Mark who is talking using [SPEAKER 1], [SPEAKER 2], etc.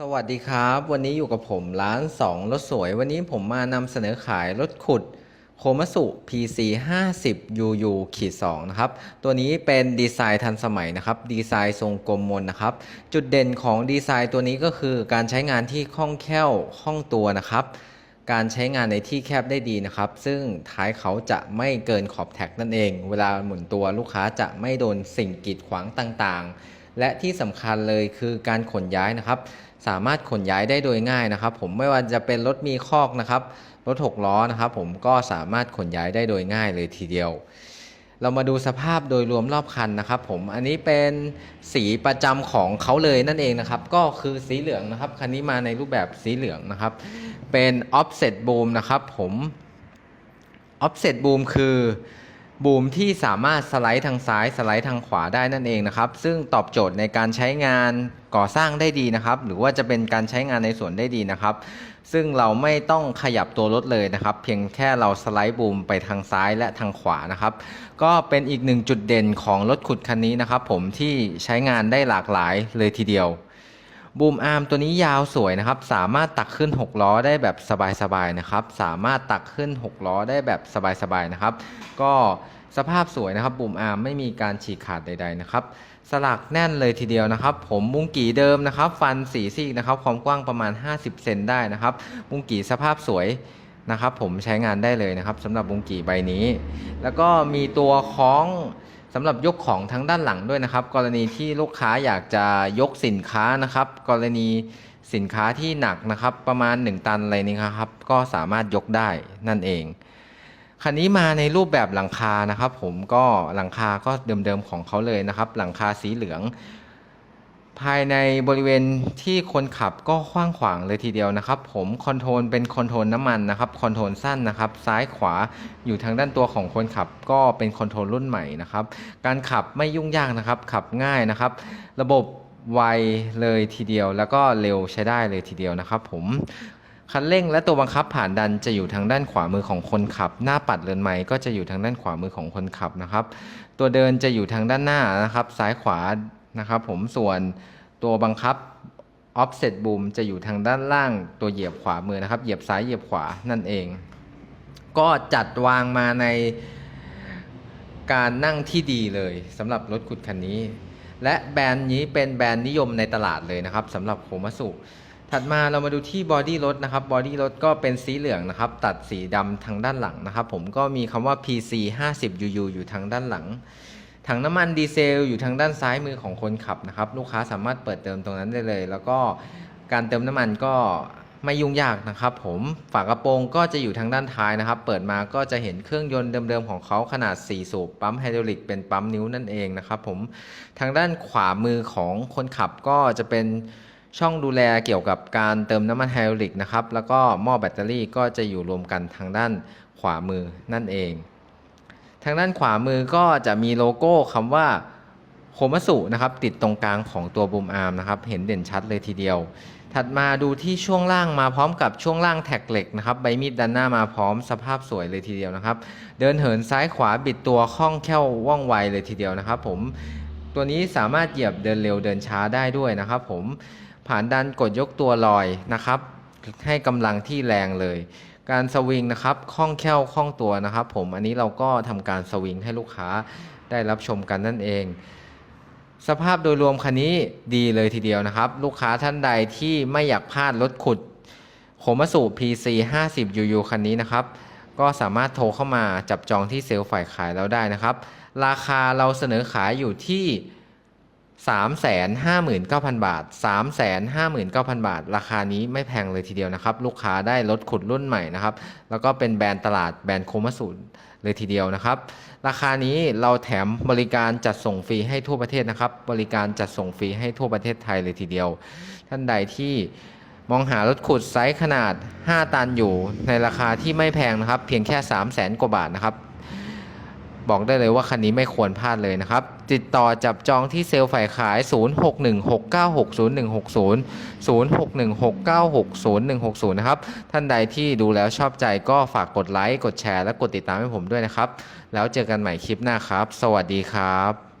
[SPEAKER 1] สวัสดีครับ วันนี้อยู่กับผมร้าน 2 รถสวย วันนี้ผมมานำเสนอขายรถขุดโคมัสุ PC 50 UU ขีด2นะครับ ตัวนี้เป็นดีไซน์ทันสมัยนะครับ ดีไซน์ทรงกลมมนนะครับ จุดเด่นของดีไซน์ตัวนี้ก็คือการใช้งานที่คล่องแคล่วคล่องตัวนะครับ การใช้งานในที่แคบได้ดีนะครับ ซึ่งท้ายเขาจะไม่เกินขอบแท็กนั่นเอง เวลาหมุนตัวลูกค้าจะไม่โดนสิ่งกีดขวางต่างๆ และที่สำคัญเลยคือการขนย้ายนะครับ สามารถขนย้ายได้โดยง่ายนะครับ ผมไม่ว่าจะเป็นรถมีคอกนะครับรถหกล้อนะครับ ผมก็สามารถขนย้ายได้โดยง่ายเลยทีเดียว เรามาดูสภาพโดยรวมรอบคันนะครับ ผมอันนี้เป็นสีประจำของเขาเลยนั่นเองนะครับ ก็คือสีเหลืองนะครับคันนี้มาในรูปแบบสีเหลืองนะครับ เป็น offset boom นะครับ ผม offset boom คือ บูมที่สามารถสไลด์ทางซ้ายสไลด์ทางขวาได้นั่นเองนะครับ ซึ่งตอบโจทย์ในการใช้งานก่อสร้างได้ดีนะครับ หรือว่าจะเป็นการใช้งานในสวนได้ดีนะครับ ซึ่งเราไม่ต้องขยับตัวรถเลยนะครับ เพียงแค่เราสไลด์บูมไปทางซ้ายและทางขวานะครับ ก็เป็นอีกหนึ่งจุดเด่นของรถขุดคันนี้นะครับ ผมที่ใช้งานได้หลากหลายเลยทีเดียว บูมอาร์มตัวนี้ยาวสวยนะครับ สามารถตักขึ้น 6 ล้อได้แบบสบายๆนะครับ สามารถตักขึ้น 6 ล้อได้แบบสบายๆนะครับ ก็สภาพสวยนะครับบูมอาร์มไม่มีการฉีกขาดใด ๆนะครับ สลักแน่นเลยทีเดียวนะครับ ผมมุงกี่เดิมนะครับ ฟันสีซีกนะครับ ความกว้างประมาณ 50 เซนได้นะครับ มุงกี่สภาพสวยนะครับ ผมใช้งานได้เลยนะครับสำหรับมุงกี่ใบนี้ แล้วก็มีตัวคล้อง สำหรับยกของทั้งด้านหลังด้วยนะครับ กรณีที่ลูกค้าอยากจะยกสินค้านะครับ กรณีสินค้าที่หนักนะครับ ประมาณ 1 ตันอะไรนี้ครับ ก็สามารถยกได้นั่นเองคันนี้มาในรูปแบบหลังคานะครับ ผมก็หลังคาก็เดิมๆของเขาเลยนะครับ หลังคาสีเหลือง ภายในบริเวณที่คนขับก็กว้างขวางเลยทีเดียวนะครับ ผมคอนโทรลเป็นคอนโทรลน้ำมันนะครับคอนโทรลสั้นนะครับ ซ้ายขวาอยู่ทางด้านตัวของคนขับ ก็เป็นคอนโทรลรุ่นใหม่นะครับ การขับไม่ยุ่งยากนะครับ ขับง่ายนะครับ ระบบไวเลยทีเดียว แล้วก็เร็วใช้ได้เลยทีเดียวนะครับ ผมคันเร่งและตัวบังคับผ่านดันจะอยู่ทางด้านขวามือของคนขับ หน้าปัดเรือนไม้ก็จะอยู่ทางด้านขวามือของคนขับนะครับ ตัวเดินจะอยู่ทางด้านหน้านะครับ ซ้ายขวา นะครับผมส่วนตัวบังคับ offset boom จะอยู่ทางด้านล่างตัวเหยียบขวามือนะครับ เหยียบซ้ายเหยียบขวานั่นเอง ก็จัดวางมาในการนั่งที่ดีเลยสำหรับรถขุดคันนี้ และแบรนด์นี้เป็นแบรนด์นิยมในตลาดเลยนะครับสำหรับโคมัสุถัดมาเรามาดูที่บอดี้รถนะครับบอดี้รถก็เป็นสีเหลืองนะครับ ตัดสีดำทางด้านหลังนะครับ ผมก็มีคำว่า PC 50 UU อยู่ทางด้านหลัง ถังน้ำมันดีเซลอยู่ทางด้านซ้ายมือของคนขับนะครับ ลูกค้าสามารถเปิดเติมตรงนั้นได้เลย แล้วก็การเติมน้ำมันก็ไม่ยุ่งยากนะครับ ผมฝากระโปรงก็จะอยู่ทางด้านท้ายนะครับ เปิดมาก็จะเห็นเครื่องยนต์เดิมๆของเขาขนาด 4 สูบปั๊มไฮดรอลิกเป็นปั๊มนิ้วนั่นเองนะครับ ผมทางด้านขวามือของคนขับก็จะเป็นช่องดูแลเกี่ยวกับการเติมน้ำมันไฮดรอลิกนะครับ แล้วก็หม้อแบตเตอรี่ก็จะอยู่รวมกันทางด้านขวามือนั่นเอง ทางด้านขวามือก็จะมีโลโก้คำว่าโคมัสุนะครับติดตรงกลางของตัวบูมอาร์มนะครับเห็นเด่นชัดเลยทีเดียว ถัดมาดูที่ช่วงล่างมาพร้อมกับช่วงล่างแท็กเหล็กนะครับใบมีดด้านหน้ามาพร้อมสภาพสวยเลยทีเดียวนะครับ เดินเหินซ้ายขวาบิดตัวคล่องแคล่วว่องไวเลยทีเดียวนะครับ ผมตัวนี้สามารถเหยียบเดินเร็วเดินช้าได้ด้วยนะครับ ผมผ่านดันกดยกตัวลอยนะครับ ให้กำลังที่แรงเลย การสวิงนะครับคล่องแคล่วคล่องตัวนะครับ ผมอันนี้เราก็ทำการสวิงให้ลูกค้าได้รับชมกันนั่นเอง สภาพโดยรวมคันนี้ดีเลยทีเดียวนะครับ ลูกค้าท่านใดที่ไม่อยากพลาดรถขุดโคมัสุ PC 50 UU คันนี้นะครับ ก็สามารถโทรเข้ามาจับจองที่เซลล์ฝ่ายขายเราได้นะครับ ราคาเราเสนอขายอยู่ที่ 359,000 บาท 359,000 บาท ราคานี้ไม่แพงเลยทีเดียวนะครับ ลูกค้าได้รถขุดรุ่นใหม่นะครับ แล้วก็เป็นแบรนด์ตลาดแบรนด์โคมัสุเลยทีเดียวนะครับ ราคานี้เราแถมบริการจัดส่งฟรีให้ทั่วประเทศนะครับ บริการจัดส่งฟรีให้ทั่วประเทศไทยเลยทีเดียว ท่านใดที่มองหารถขุดไซส์ขนาด 5 ตันอยู่ ในราคาที่ไม่แพงนะครับ เพียงแค่ 3 0 0แสนกว่าบาทนะครับ บอกได้เลยว่าคันนี้ไม่ควรพลาดเลยนะครับ ติดต่อจับจองที่เซลล์ฝ่ายขาย 0616960160 0616960160 นะครับ ท่านใดที่ดูแล้วชอบใจก็ฝากกดไลค์ กดแชร์ และกดติดตามให้ผมด้วยนะครับ แล้วเจอกันใหม่คลิปหน้าครับ สวัสดีครับ